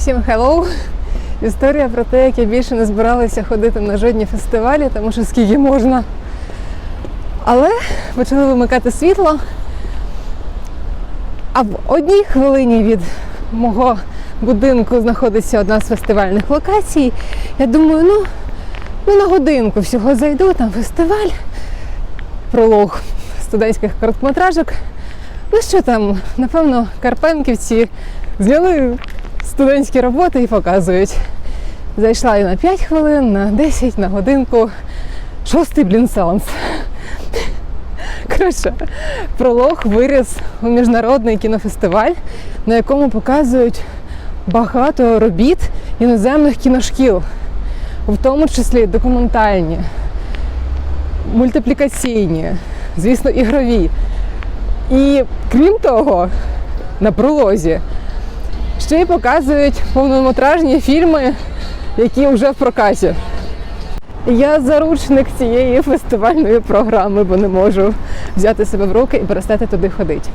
Всім hello! Історія про те, як я більше не збиралася ходити на жодні фестивалі, тому що скільки можна. Але почали вимикати світло. А в одній хвилині від мого будинку знаходиться одна з фестивальних локацій. Я думаю, ну, ну на годинку всього зайду, там фестиваль, пролог студентських короткометражок. Ну що там, напевно, карпенківці зняли студентські роботи і показують. Зайшла і на 5 хвилин, на 10, на годинку. Шостий блін сеанс. Коротше, пролог виріс у міжнародний кінофестиваль, на якому показують багато робіт іноземних кіношкіл, в тому числі документальні, мультиплікаційні, звісно, ігрові. І крім того, на пролозі ще й показують повнометражні фільми, які вже в прокаті. Я заручник цієї фестивальної програми, бо не можу взяти себе в руки і перестати туди ходити.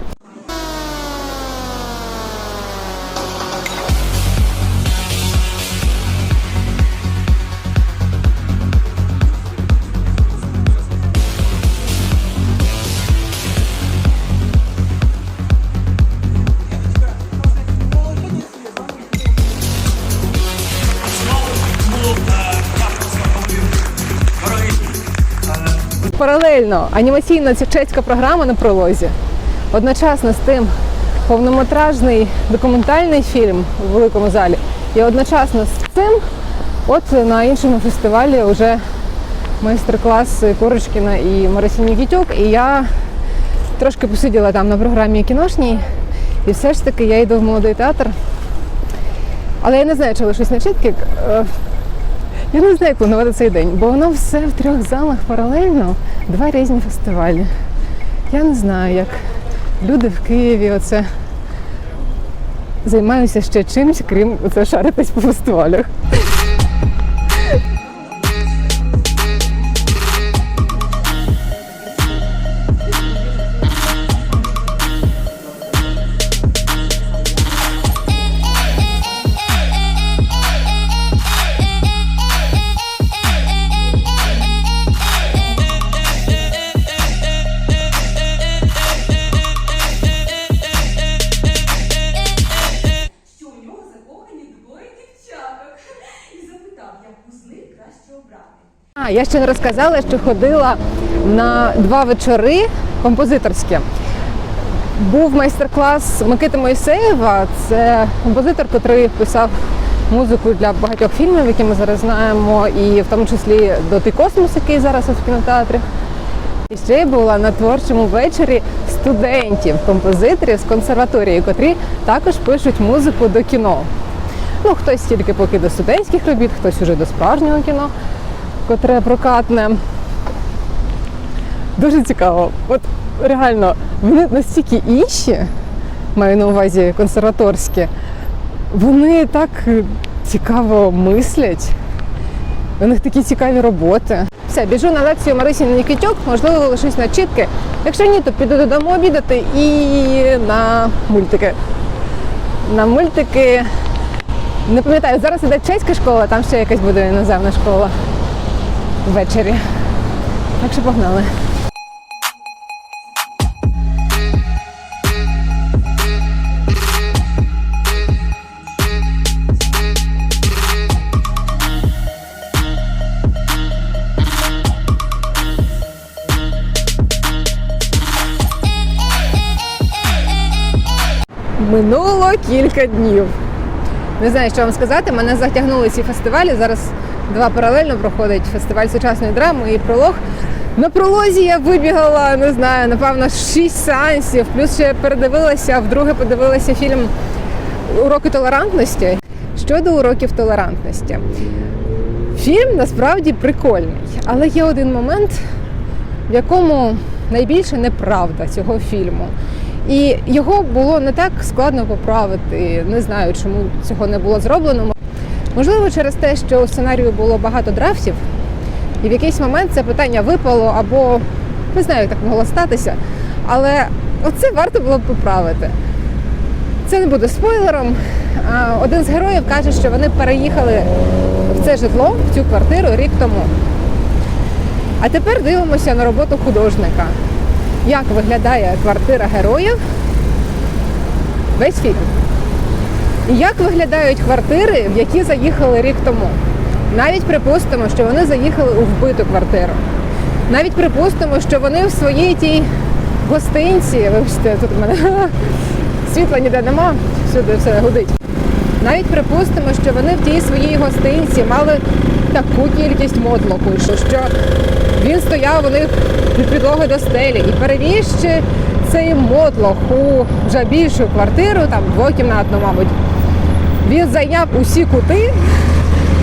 Паралельно анімаційна чеська програма на пролозі. Одночасно з тим повнометражний документальний фільм у великому залі. І одночасно з цим, от на іншому фестивалі вже майстер-клас Курочкіна і Марисі Нікітюк. І я трошки посиділа там на програмі кіношній, і все ж таки я йду в молодий театр. Але я не знаю, чи лишусь на чітки. Я не знаю, як планувати цей день, бо воно все в трьох залах паралельно, два різні фестивалі. Я не знаю, як люди в Києві оце займаються ще чимось, крім оце шаритись по фестивалях. А, я ще не розказала, що ходила на два вечори композиторські. Був майстер-клас Микити Моїсеєва. Це композитор, який писав музику для багатьох фільмів, які ми зараз знаємо, і в тому числі Дотий космос, який зараз в кінотеатрі. І ще була на творчому вечорі студентів, композиторів з консерваторії, котрі також пишуть музику до кіно. Ну, хтось тільки поки до студентських робіт, хтось уже до справжнього кіно, котре прокатне. Дуже цікаво. От реально, вони настільки інші, маю на увазі консерваторські, вони так цікаво мислять. У них такі цікаві роботи. Все, біжу на лекцію Марисі Нікітюк, можливо, лишусь на чітки. Якщо ні, то піду додому обідати і на мультики. На мультики. Не пам'ятаю, зараз іде чеська школа, там ще якась буде іноземна школа ввечері. Так що погнали. Минуло кілька днів. Не знаю, що вам сказати. Мене затягнули ці фестивалі. Зараз два паралельно проходить фестиваль сучасної драми і пролог. На пролозі я вибігала, не знаю, напевно, шість сеансів, плюс ще передивилася, вдруге подивилася фільм Уроки толерантності. Щодо уроків толерантності. Фільм насправді прикольний, але є один момент, в якому найбільше неправда цього фільму. І його було не так складно поправити. Не знаю, чому цього не було зроблено. Можливо, через те, що у сценарію було багато драфтів, і в якийсь момент це питання випало або не знаю, як так могло статися. Але оце варто було б поправити. Це не буде спойлером. один з героїв каже, що вони переїхали в це житло, в цю квартиру рік тому. А тепер дивимося на роботу художника. Як виглядає квартира героїв весь фільм. Як виглядають квартири, в які заїхали рік тому. Навіть припустимо, що вони заїхали у вбиту квартиру. Навіть припустимо, що вони в своїй тій гостинці, вибачте, тут у мене світла ніде нема, всюди все гудить. Навіть припустимо, що вони в тій своїй гостинці мали таку кількість мотлоху, що, він стояв у них від підлоги до стелі і перевіз ще цей мотлох у вже більшу квартиру, там двокімнатну, мабуть. Він зайняв усі кути,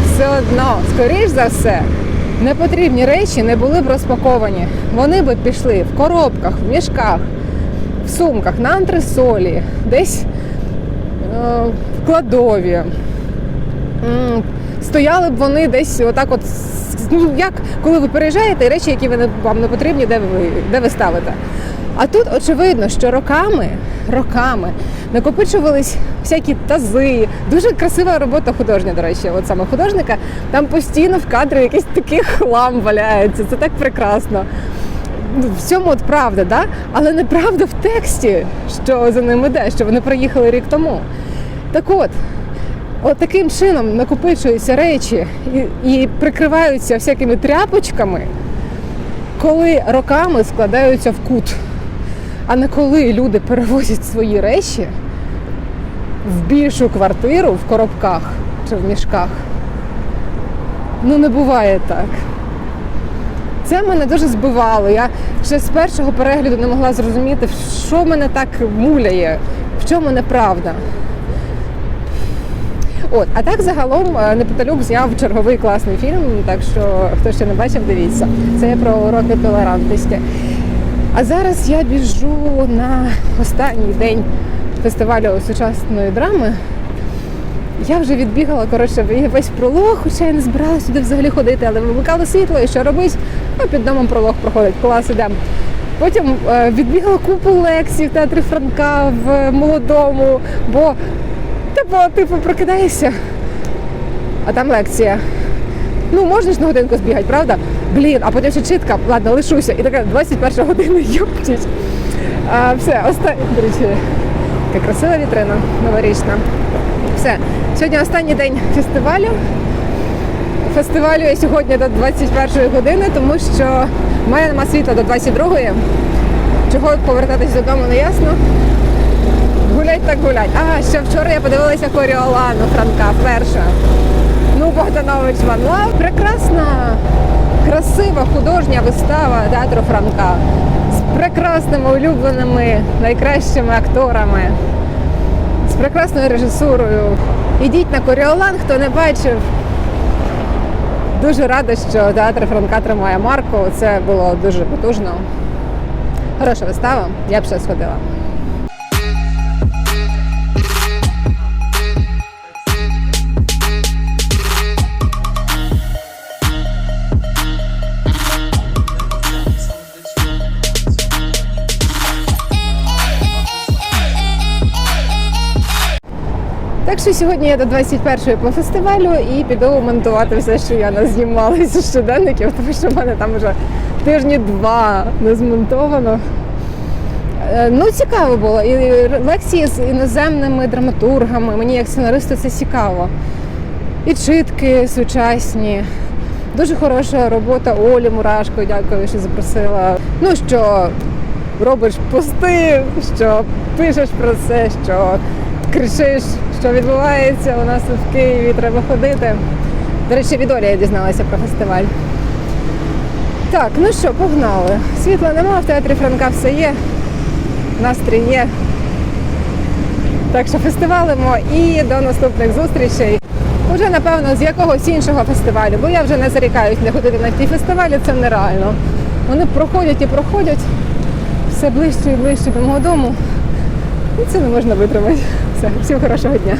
все одно, скоріш за все, непотрібні речі не були б розпаковані. Вони би пішли в коробках, в мішках, в сумках, на антресолі, десь е, в кладові. Стояли б вони десь отак, от ну як коли ви переїжджаєте, речі, які ви не- вам не потрібні, де ви, де ви ставите. А тут очевидно, що роками, роками накопичувались всякі тази. Дуже красива робота художня, до речі, от саме художника. Там постійно в кадрі якийсь такий хлам валяється. Це так прекрасно. Ну, В цьому от правда, да? але неправда в тексті, що за ним іде, що вони приїхали рік тому. Так от, от таким чином накопичуються речі і, і прикриваються всякими тряпочками, коли роками складаються в кут. А не коли люди перевозять свої речі в більшу квартиру в коробках чи в мішках. Ну не буває так. Це мене дуже збивало. Я ще з першого перегляду не могла зрозуміти, що мене так муляє, в чому неправда. От, а так загалом е, Непоталюк зняв черговий класний фільм, так що хто ще не бачив, дивіться. Це про уроки толерантності. А зараз я біжу на останній день фестивалю сучасної драми. Я вже відбігала коротше весь пролог, хоча я не збиралася сюди взагалі ходити, але вимикало світло і що робить? Ну, під домом пролог проходить, клас ідемо. Потім е, відбігала купу лекцій в театрі Франка в молодому, бо типу, типу прокидаєшся, а там лекція. Ну, можна ж на годинку збігати, правда? Блін, а потім ще читка, ладно, лишуся. І така 21 година, йоптіть. А, все, останній, до речі, яка красива вітрина новорічна. Все, сьогодні останній день фестивалю. Фестивалю я сьогодні до 21 години, тому що в мене нема світла до 22-ї. Чого повертатись додому, не ясно. Гулять так гулять. А, ще вчора я подивилася Коріолану Франка перша. Ну, Богданович Ван Лав. Прекрасна, красива художня вистава театру Франка з прекрасними улюбленими найкращими акторами, з прекрасною режисурою. Ідіть на Коріолан, хто не бачив. Дуже рада, що театр Франка тримає марку. Це було дуже потужно. Хороша вистава, я б ще сходила. Що сьогодні я до 21-ї по фестивалю і піду монтувати все, що я назнімалася з щоденників, тому що в мене там вже тижні два не змонтовано. Е, Ну, цікаво було. І лекції з іноземними драматургами. Мені як сценаристу це цікаво. І читки сучасні. Дуже хороша робота Олі Мурашко, дякую, що запросила. Ну що робиш пости, що пишеш про це, що кричиш, що відбувається у нас тут в Києві, треба ходити. До речі, від Олі я дізналася про фестиваль. Так, ну що, погнали. Світла нема, в театрі Франка все є, настрій є. Так що фестивалимо і до наступних зустрічей. Уже, напевно, з якогось іншого фестивалю, бо я вже не зарікаюсь не ходити на ті фестивалі, це нереально. Вони проходять і проходять все ближче і ближче до мого дому. І це не можна витримати. Все, всім хорошого дня.